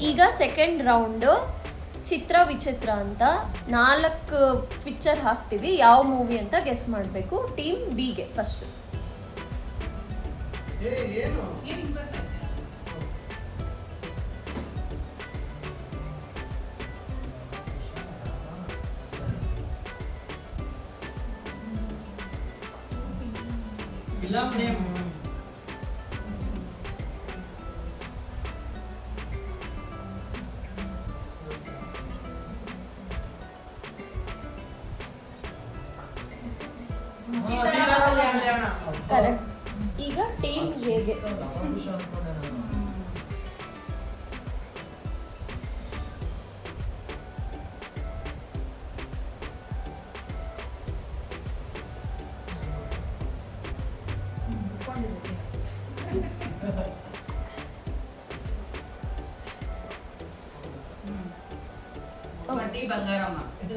ಈಗ second round ಚಿತ್ರ ವಿಚಿತ್ರ ಅಂತ ನಾಲ್ಕು ಪಿಕ್ಚರ್ ಹಾಕ್ತೀವಿ. ಯಾವ ಮೂವಿ ಅಂತ ಗೆಸ್ ಮಾಡಬೇಕು. ಟೀಮ್ ಬಿಗೆ ಫಸ್ಟ್ ಏ ಏನು? ಏನ್ ಹಿಂಗ್ ಬರ್ತಾ ಇದೆ? ನೇಮ್ ಕರೆಕ್ಟ್ ಈಗ ಟೀಮ್ ಹೇಗೆ?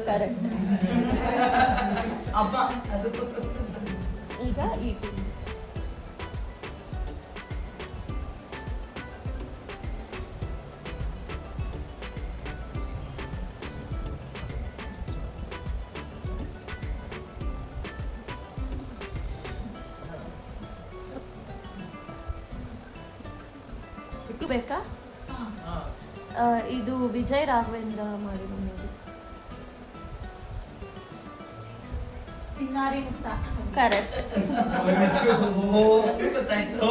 ಕರೆಕ್ಟ್ ಹಬ್ಬ ಅದು. ಈಗ ಈ ಟೀಮ್ ಇದು ಬೇಕಾ? ಇದು ವಿಜಯ್ ರಾಘವೇಂದ್ರ ಮಾಡಿರೋ ಕರೆಕ್ಟ್ ಗೊತ್ತಾಯ್ತು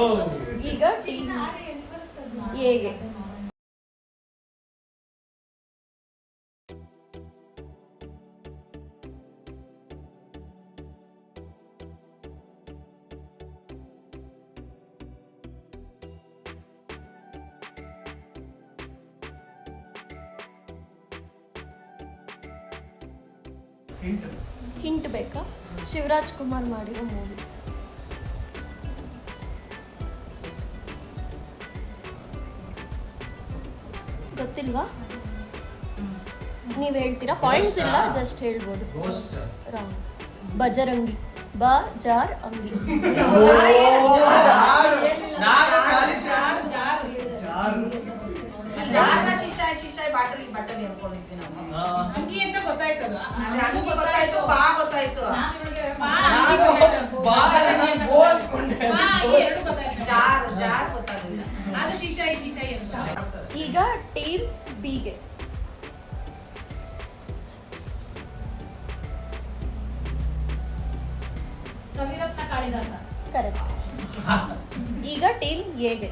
ಈಗ ಹೇಗೆ? ಎಗೆ ಹಿಂಟ್ ಬೇಕಾ? ಶಿವರಾಜ್ ಕುಮಾರ್ ಮಾಡಿರೋ ಮೂವಿ ಗೊತ್ತಿಲ್ವಾ? ನೀವು ಹೇಳ್ತೀರಾ? ಪಾಯಿಂಟ್ಸ್ ಇಲ್ಲ ಜಸ್ಟ್ ಹೇಳ್ಬೋದು. Ghost wrong Bajrangi. ಬಜಾರ್ ಜಾರ್ ಅಂಗಿ ನಾಗ ಖಾಲಿ ಜಾರ್ ಜಾರ್ ಜಾರು ಜಾರ್ನ ಬಾಟಲಿ ಬಾಟಲಿ ಅನ್ಕೊಂಡಿದ್ವಿ ನಾವು. ಅಂಗಿ ಅಂತ ಗೊತ್ತಾಯ್ತು ಅದು ಅಂಗಿ ಗೊತ್ತಾಯ್ತು ಬಾ ಗೊತ್ತಾಯ್ತು. ಜಾರ್ ಜಾರ್ ಗೊತ್ತಾಗಲಿಲ್ಲ. ಅದು ಶಿಶಾಯ್ ಶಿಶಾಯ್ ಅಂತ. ಈಗ ಟೀಮ್ ಬಿಗೆ ಕವಿರತ್ನ ಕಾಳಿದಾಸ. ಕರೆಕ್ಟ್ ಈಗ ಟೀಮ್ ಎಗೆ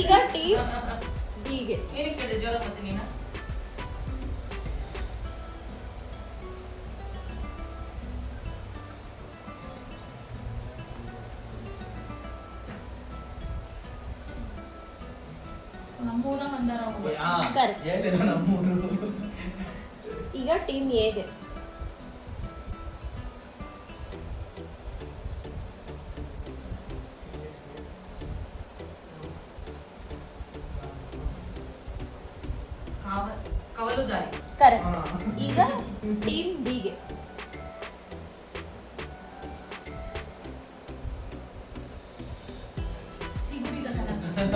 ಈಗ ಟೀಮ್ ಹೀಗೆ ಏನಕ್ಕೆ ಜ್ವರ ಮತ್ತೆ ನೀನು? ನಮ್ಮೂರ? ಮಂದಾರ ಈಗ ಟೀಮ್ ಎಗೆ ಕರೆಕ್ಟ್ ಈಗ ಟೀಮ್ ಬಿಗೆ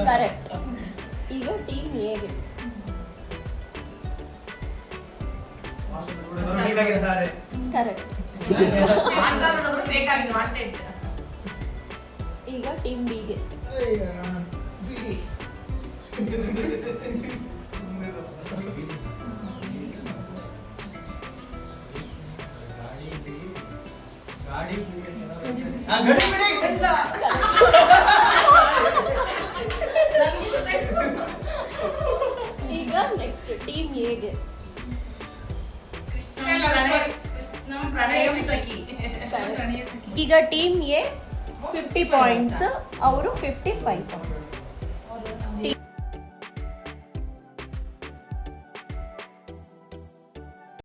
ಕರೆಕ್ಟ್ ಈಗ ಟೀಮ್ ಎಗೆ ಕರೆಕ್ಟ್ ಈಗ ಟೀಮ್ ಬಿಗೆ ಈಗ ನೆಕ್ಸ್ಟ್ ಟೀಮ್ ಎಗೆ ಕೃಷ್ಣ ಕೃಷ್ಣ ಪ್ರಣಯ ಸಖಿ ಈಗ ಟೀಮ್ ಎ ಫಿಫ್ಟಿ ಪಾಯಿಂಟ್ಸ್ ಅವರು ಫಿಫ್ಟಿ ಫೈವ್ ಪಾಯಿಂಟ್ಸ್